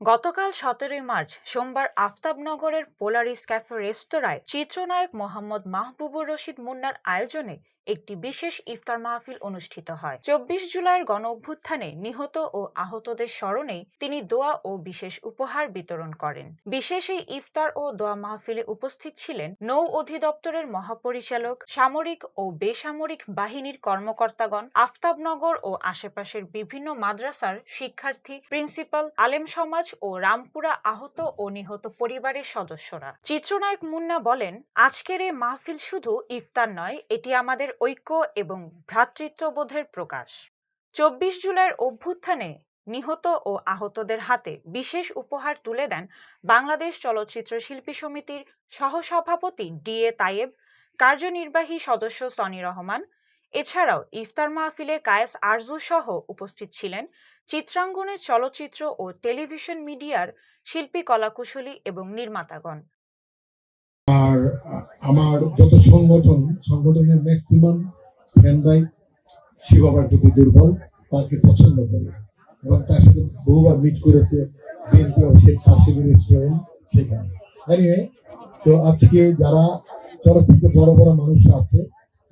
গতকাল সতেরোই মার্চ, সোমবার আফতাবনগরের পোলারিস ক্যাফে রেস্তোরাঁয় চিত্রনায়ক মোহাম্মদ মাহবুবুর রশিদ মুন্নার আয়োজনে একটি বিশেষ ইফতার মাহফিল অনুষ্ঠিত হয়। চব্বিশ জুলাইয়ের গণ অভ্যুত্থানে নিহত ও আহতদের স্মরণে তিনি দোয়া ও বিশেষ উপহার বিতরণ করেন। বিশেষ এই ইফতার ও দোয়া মাহফিলে উপস্থিত ছিলেন নৌ অধিদপ্তরের মহাপরিচালক, সামরিক ও বেসামরিক বাহিনীর কর্মকর্তাগণ, আফতাবনগর ও আশেপাশের বিভিন্ন মাদ্রাসার শিক্ষার্থী, প্রিন্সিপাল, আলেম সমাজ ও রামপুরা আহত ও নিহত পরিবারের সদস্যরা। চিত্রনায়ক মুন্না বলেন, আজকের এই মাহফিল শুধু ইফতার নয়, এটি আমাদের ঐক্য এবং ভ্রাতৃত্ববোধের প্রকাশ। চব্বিশ জুলাইয়ের অভ্যুত্থানে নিহত ও আহতদের হাতে বিশেষ উপহার তুলে দেন বাংলাদেশ চলচ্চিত্র শিল্পী সমিতির সহসভাপতি ডি এ তায়েব কার্যনির্বাহী সদস্য সনি রহমান এছাড়াও ইফতার মাহফিলে কায়েস আরজু সহ উপস্থিত ছিলেন চিত্রাঙ্গনের চলচ্চিত্র ও টেলিভিশন মিডিয়ার শিল্পী কলাকুশলী এবং নির্মাতাগণ। আর আমার যত সংগঠন, সংগঠনের ম্যাক্সিমাম ফ্যানরাই শিবাবার প্রতি দুর্বল, তাকে পছন্দ করে। এবং তার সাথে বহুবার মিট করেছে বিএনপি অফিসের পাশে রেস্টুরেন্ট সেখানে। তো আজকে যারা চলচ্চিত্র বড় বড় মানুষ আছে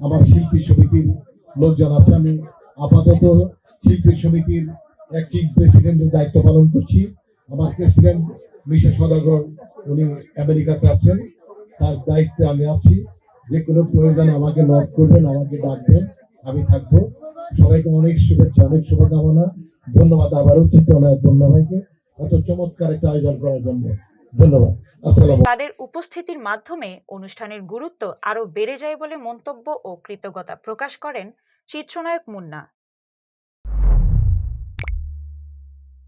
আমার শিল্পী সমিতির লোকজন আছে, আমি আপাতত শিল্পী সমিতির অ্যাক্টিং প্রেসিডেন্টের দায়িত্ব পালন করছি। আমার প্রেসিডেন্ট মিশা সদাগর, উনি আমেরিকাতে আছেন। তার দায়িত্বে আমি আছি। যে কোনো প্রয়োজনে আমাকে নক করবেন, আমাকে ডাকবেন, আমি থাকব। সবাইকে অনেক শুভেচ্ছা, অনেক শুভকামনা। ধন্যবাদ আবারও চিত্রনায়ক বন্যা ভাইকে। এত চমৎকার একটা আয়োজন করার জন্য। ধন্যবাদ। তাদের উপস্থিতির মাধ্যমে অনুষ্ঠানের গুরুত্ব আরও বেড়ে যায় বলে মন্তব্য ও কৃতজ্ঞতা প্রকাশ করেন চিত্রনায়ক মুন্না।